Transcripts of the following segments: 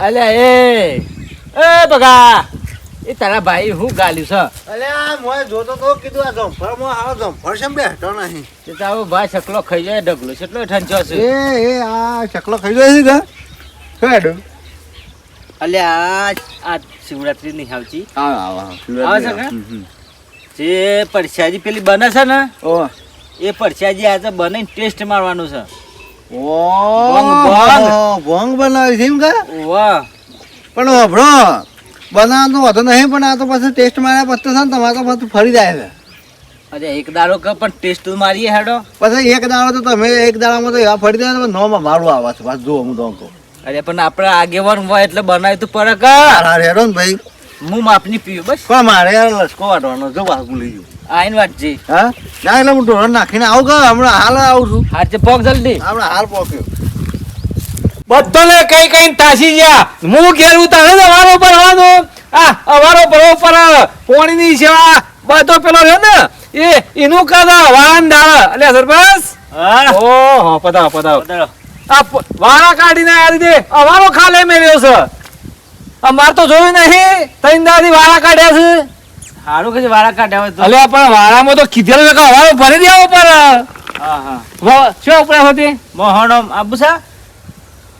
અલ્યા એ એ બગા એ તારા ભાઈ હું ગાલ્યું છે? આ મોય જોતો તો કીધું આ જંફળમાં આવો જંફળ છે બેઠો નહીં. તે તારો ભાઈ છકલો ખાઈ જાય ડગલો કેટલો ઠંચો છે. એ એ આ શકલો ખાઈ જાય છે કે? શું હેડું? અલ્યા આ શિવરાત્રી ની આવતી? હા છે કે? જે પરસાજી પેલી બને છે ને ઓ એ પરસાજી આજે બને ટેસ્ટ મારવાનું છે. ભોંગ, ભોંગ. ભોંગ બનાવી છે એમ કે? વાહ. પણ વાપરો બનાવવાનો વધુ નહીં પણ આ તો પછી ટેસ્ટ માર્યા પછી છે ને તમારે તો પછી ફરી જાય છે. અરે એક દાડો કે પણ ટેસ્ટ તો મારીએ હેડો. પછી એક દાડો તો તમે એક દાડામાં તો એવા ફરી જાય નો મારું આવે છે પાછું જો હું તો અરે પણ આપણે આગેવાન હોય એટલે બનાવી તો પડે કે હારા ને ભાઈ. હું માપની પીવું બસ. પણ મારે યાર લસકો વાટવાનો જો વાત ભૂલી ગયું આઈન વાટજી હા? ના એટલે હું ઢોરણ નાખીને આવું કે હમણાં હાલ આવું છું? હાથે પોક જલ્દી. હમણાં હાલ પોક્યો બધાને કઈ કઈ તાસી ગયા. હું ઘેરું તારે ને અવારો પર આવવાનો આ અવારો પર ઉપર પોણીની સેવા બધો પેલો રહ્યો ને એ એનું કાદા વાળાને ડાળ એટલે સરપંચ. હા. ઓહો પધાવ પધારો. આ વાળા કાઢીને આ રીતે અવારો ખાલે મેળ્યો છે. અમાર તો જોયું નહીં. ત્રણ દાદી વાળા કાઢ્યા છે. સારું કે વાળા કાઢ્યા હોય તો? અલ્યા પણ વાળામાં તો કીધેલું છે કે અવારો ભરી દેવો પર. હા હા. શું ઉપરા હતી? મોહણો આબુસા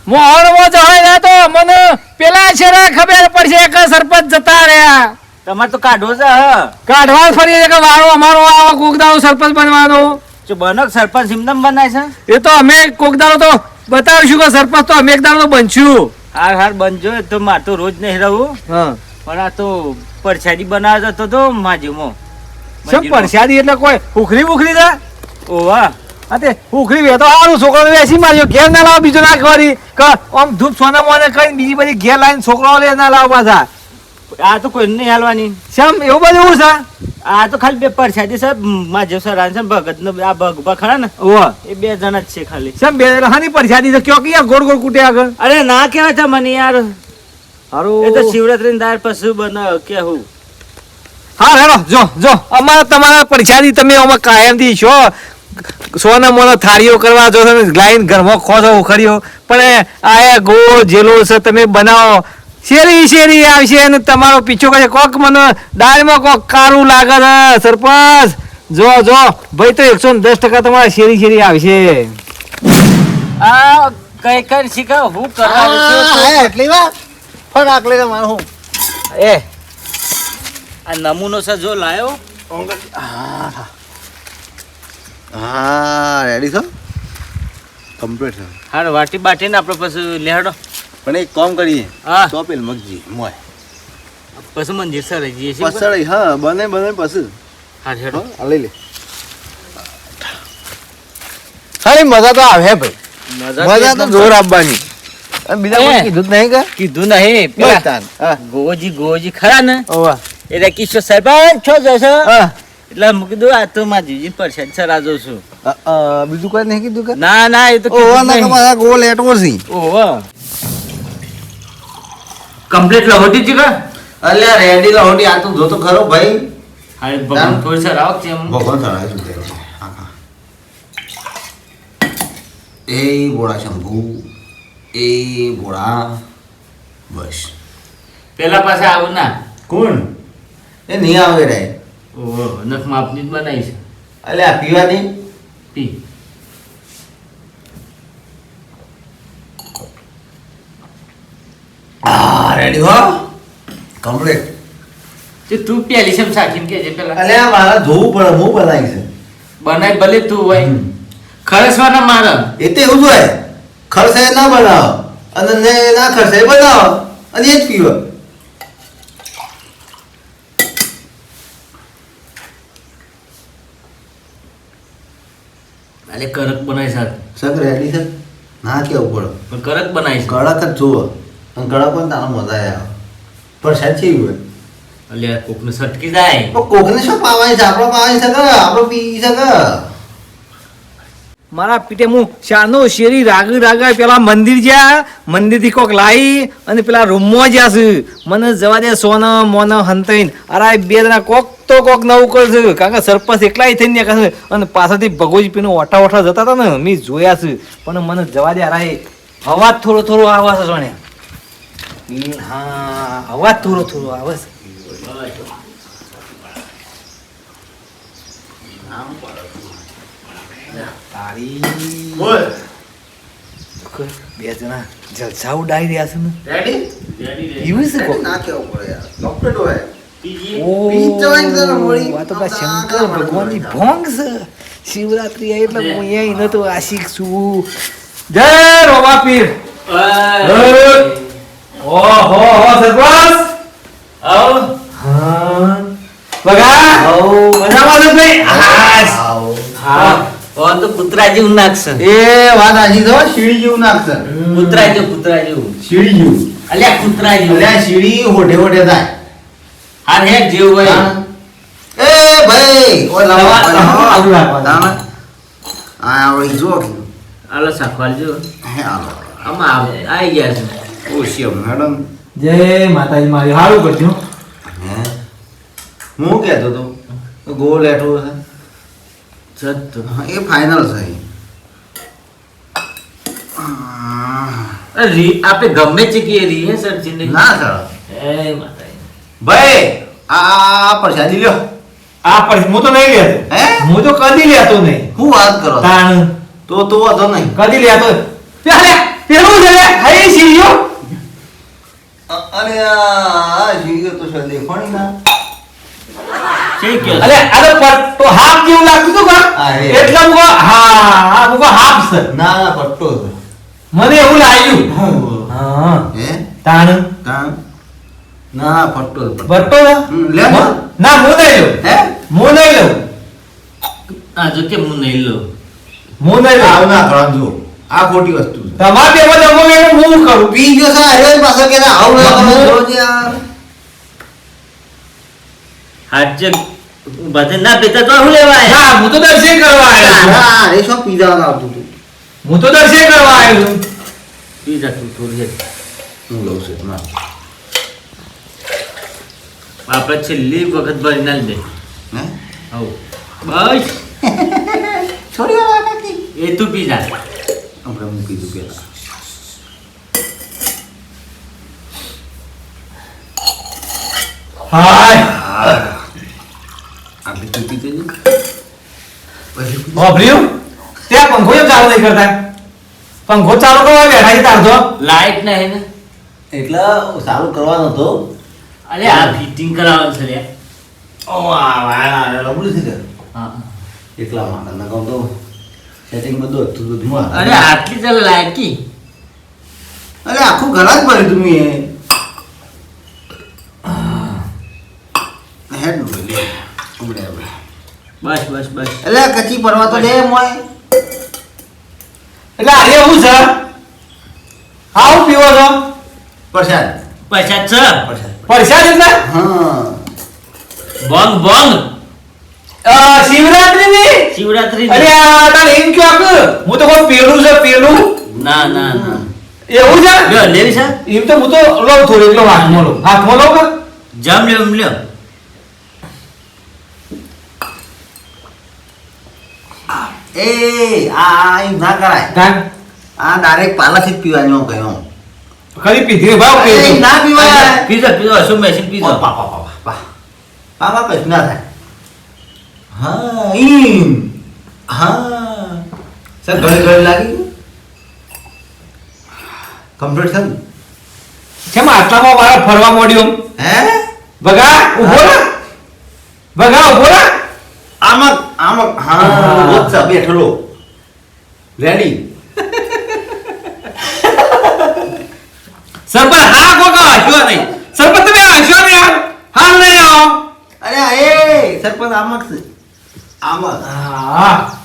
મોહનમાં જવાય તો મને પેલા છેડા ખબર પડશે કે સરપંચ જતા રહ્યા. તમારે તો કાઢવો છે હ. કાઢવા ફરી કે વાળો અમારો આવો કોકદારો સરપંચ બનવાનો. જો બનક સરપંચ સિમદમ બનાય છે? એ તો અમે કોકદારો તો બતાવીશું કે સરપંચ તો અમે એક દાડો તો બનશું. હાર હાર બનજો તો માર તો રોજ નહીં રહું. પણ આ તો પરસાદી બનાવતો હતો તો માજીમાં. શું પરસાદી એટલે કોઈ ઉખરી ઉખરી દે ઓવા. અતે ઉખરી વે તો સારું છોકરો વેસી માર્યો ઘેર ના લાવ બીજો ના કરી કે આમ ધૂપ સોના મોને કરીને બીજી બધી ઘેર લાવીને છોકરાઓ લે ના લાવ પાછા. આ તો કોઈ નહીં હાલવાની. શેમ એવું બધું એવું છે? આ તો ખાલી બે પરસાદી છે. માજે સર છે ભગત નો આ ભગભા ખરા ને? ઓ. એ બે જણા જ છે ખાલી. સમ બે હાની પરસાદી છે. કયો કે યાર ગોળ ગોળ કૂટે આગળ? અરે ના કેવાય છે મને યાર. હારો. એ તો શિવરાત્રી દાર પછી બનાવ કેવું હા હેલો જો જો. અમારા તમારા પરસાદી તમે આમાં કાયમથી છો. સોના મોનો થાળીઓ કરવા જો તમે લાઈન ઘરમાં ખોસો ઉખડ્યો. પણ આયા ગો જેલો છે તમે બનાવો. શેરી શેરી આવશે અને તમારો પીછો કરે કોક મને દાળમાં કોક કારું લાગે છે સરપંચ. જો જો ભાઈ તો એકસો દસ ટકા તમારા શેરી શેરી આવશે. આ કઈ કઈ શીખા? હું કરવા હા, છું. હા, એટલી વાર ફટાક લઈને મારું હું. એ. આ નમૂનો છે જો લાયો. હા. રેડી છો? કમ્પ્લીટ છે. હાર વાટી બાટીને આપણે પછી લેહડો. પણ એક કામ કરીએ. હા. ચોપેલ મગજી મોય. પછી મને સર જઈએ છીએ પસળી હા બને બને પછી. હા હેડો લઈ લે. સારી મજા તો આવે ભાઈ. મજા તો જોર આપવાની. બીજા કોઈ કીધું નહીં કે? કીધું નહીં પેલા ગોજી ગોજી ખરા ને? ઓવા એટલે કિશોર સાહેબ છો જશો એટલે મેં કીધું આ તો મારા જીવજી પરસાદ સર આ જોઉં છું બીજું કોઈ નહીં કીધું કે? ના ના એ તો ઓવા ના ગોલ એટવો છે ઓહો કમ્પ્લીટ લહોટી છે કે? અલ્યા રેડી લહોટી આ તું જોતો ખરો ભાઈ. હા ભગવાન થોડી સર આવો છે ભગવાન સર હા હા. એ બોળા શંભુ એ બોળા બસ. પેલા પાસે આવું ના. કોણ? એ નહીં આવે રે. ઓ નખ માપની જ બનાવી છે. અલ્યા પીવાની પી આ રેડી હો. કમ્પ્લીટ તે તું પેલી છે સાખીને કે છે પેલા. અલ્યા મારા જોવું પડે હું બનાવી છે. બનાય ભલે તું હોય. હમ. ખરસવાના મારા. એ તો એવું જ હોય. ખર્ચે ના બનાવો અને ને ના ખર્ચે બનાવો અને એ જ પીવો. અલે કરક બનાય સાહેબ. સગ રેડી છે? ના કેવું પડે. પણ કરક બનાય કડક જ જુઓ. અને પણ તારા મજા આવ્યા પણ સાચી હોય? એટલે કોકને સટકી જાય. તો કોકને શું પાવાની છે? આપણો પાવાની છે કે? આપણો પી શકે મારા પીટે હું શાનો શેરી રાગ રાગા પેલા મંદિર જ્યાં મંદિરથી કોક લાવી અને પેલા રૂમમાં જ્યાં છે. મને જવા દે સોન મોના હંતઈન અરે બે જણા કોક તો કોક નવું કરશે. કારણ કે સરપંચ એકલાય થઈને કહેશે અને પાછળથી ભગોજી પીને ઓઠા ઓઠા જતા હતા ને મેં જોયા છે. પણ મને જવા દે અરે અવાજ થોડો થોડો આવા છે એ હા અવાજ થોડો થોડો આવે છે. તારી બે જણા જલસા ઉડાઈ રહ્યા છે ને? રેડી એવું છે કો ના કેવું પડે ભોંગ છે. શિવરાત્રી એટલે હું અહીંયા નતો આશિક છું. જય પીર ઓહો હો સરપંચ! હા બગા! મજામાં છે ભાઈ. આવો. હા. ઓન તો કૂતરા જેવું નાખશે એ વાત આજી તો સીડી જેવું નાખશે કૂતરા જેવું કૂતરા જેવું સીડી જેવું અલ્યા કૂતરા જેવું અલ્યા સીડી હોઠે હોઠે થાય. હાર હેક જેવું ભાઈ. હા. એ ભાઈ ઓય લાવો. આવું રાખવાનું. દાણા. આ આવડી જો કે. આલો સાખવાલ જો હે આલો. આમાં આવે આવી ગયા છે. ઓ મેડમ. જય માતાજી મારી હારું કરજો. હું? કહેતો તો ગોલ લેટો છે. એ ફાઇનલ છે રી આપણે ગમે છે કે રી હે સર જિંદગી? ના સર. એ માતાજી. ભાઈ આ પ્રસાદી લ્યો. આ પર હું તો નહીં લેતો. હે? હું તો કદી લેતો નહીં. હું વાત કરો તાણ. તો તો હતો નહીં. કદી લેતો. પેલે પેલું છે લે હઈ અરે આ જીગર તો છે દેખોણી ના અરે અરે પર તો હાફ જેવું લાગતું હતું પણ. એટલે હું હા હા હું કહું હાફ છે. ના ના પટ્ટો છે. મને એવું લાગ્યું. હા? હે. તાણ? તાણ? ના પટ્ટો પટ્ટો. લે ના. હું? નહીં લો હે? મો નહીં લો આ જો કે હું નહીં લો હું નહીં આવ લઉં. ના કરવા જો આ ખોટી વસ્તુ છે. તમારે તે બધું એને એનું હું કરું. પી ગયો છે અરે પાછો કે આવું ના કરો હું- જો યાર હાથ જે બધે ના પીતા તો હું લેવા આયા? ના હું તો દર્શન કરવા આવ્યો હા એ શું પીઝા આવતું હતું હું તો દર્શન કરવા આવ્યો છું. પીધા તું થોડી. હું લઉં છું ના આપણે છેલ્લી વખત ભરી ના દે. હે? બસ. છોડી એ તું પી જા. આપણે મૂકી દઉં પેલા હાય! આપણે તું પીતે જ પછી પી. વાપર્યું ત્યાં પંખો કેમ ચાલુ નહીં કરતા? પંખો ચાલુ કરવા બેઠા છે તારતો લાઈટ નહીં ને? એટલે સારું કરવાનો હતો. અરે આ ફિટિંગ કરાવવાનું છે લ્યા. ઓ આ વાયર લબડું છે કે હા. એટલા માટે ના કહું તો. સેટિંગ બધું હતું બધું અરે આટલી ચાલ લાયકી અરે આખું ઘર જ ભર્યું તું મેં. હેડ ઉમડે આપણે બસ બસ બસ. એટલે કચી પરવા તો દે મોય એટલે અરે હું છે? હાઉ પીવો છો? પ્રસાદ. પૈસા છે? પ્રસાદ. પરસાદ એટલે? હા. બોંગ બોંગ શિવરાત્રીની? શિવરાત્રી અરે આ તાર એમ કે હું તો કોઈ પેલું છે પેલું. ના ના ના. એવું છે? લ્યો લેવી છે? એમ તો હું તો લઉં થોડું એટલો હાથમાં લઉં. હાથમાં લઉં કે? જામ લ્યો એમ લ્યો. એ આ એમ ના કરાય. કાન આ ડાયરેક્ટ પાલાથી જ પીવાનું કહ્યું. ખરી પીધી ભાવ ના પીવાય. પીજો પીજો શું મેસેજ પીઝા પાપા પા પા પા પા પા પા પા કશું ના થાય. હા ઈમ. હા. સર ગળે ગળે લાગી ગયું? કમ્પ્લીટ થયું? કેમ આટલામાં મારા ફરવા મોડ્યો હે? ભગા ઊભો રે ભગા ઊભો રે આમાં આમાં હા. વચ્ચે બેઠેલો. રેડી સરપંચ હા કોકા હસ્યો નહીં. સરપંચ તમે હસ્યો નહીં હાલ નહીં આવો. અરે એ સરપંચ આમાં આમાં હા.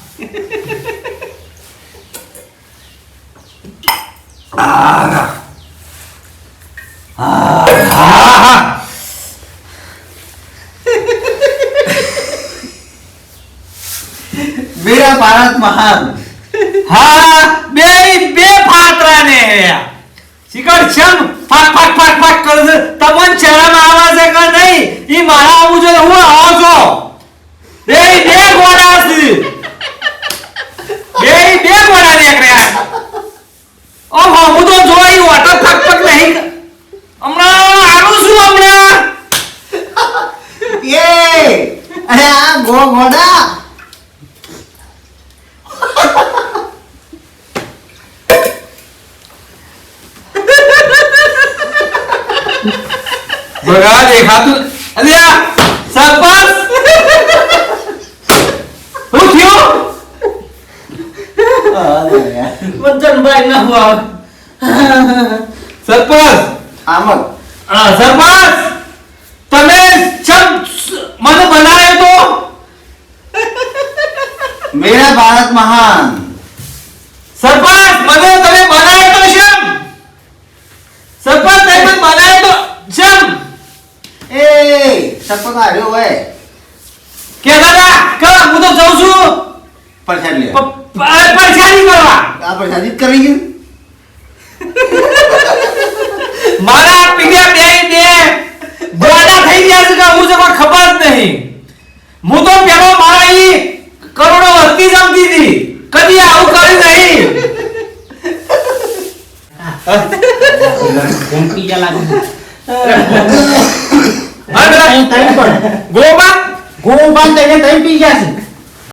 મેરા ભારત મહાન. હા બે બે ફાતરા ને શિખર છમ. ફાક ફાક ફાક ફાક કરે તમને શરમ આવે છે કે નહીં? ઈ મારા આવું છે હું આવો છો. દેઈ દે ગોડાસી દેઈ દે ગોડા દેખ્યા ઓ હો તો જોઈ ઓટ ફકફક નહીં. હમણાં આવું શું હમણાં. એ અરે આ ગો ગોડા. બગા દેખાતું અલ્યા સરપંચ! વચનભાઈ ના હોય સરપંચ! આમ હા સરપંચ! તમે ચમ મને બનાવ્યો તો? મેરા ભારત મહાન. સરપંચ મને તમે બનાવ્યો તો શેમ સરપંચ તમે મને બનાવ્યો તો શેમ એ સરપંચ આવ્યો હોય. કે દાદા કર હું તો જઉં છું. પરસાદ લે પ- પ- કરવા આ પરસાદ કરી ગયું મારા પીડિયા બે બે ગોડા થઈ ગયા છે કે હું છે ખબર જ નહીં. હું તો પેલો મારા ઈ કરોડો વસ્તી જમતી હતી. કદી આવું કર્યું નહીં. ઘૂમકી ગયા લાગે હા, પેલા અહીં તઈ પણ ગોબા ગોપાલ તેને તઈ પી ગયા છે.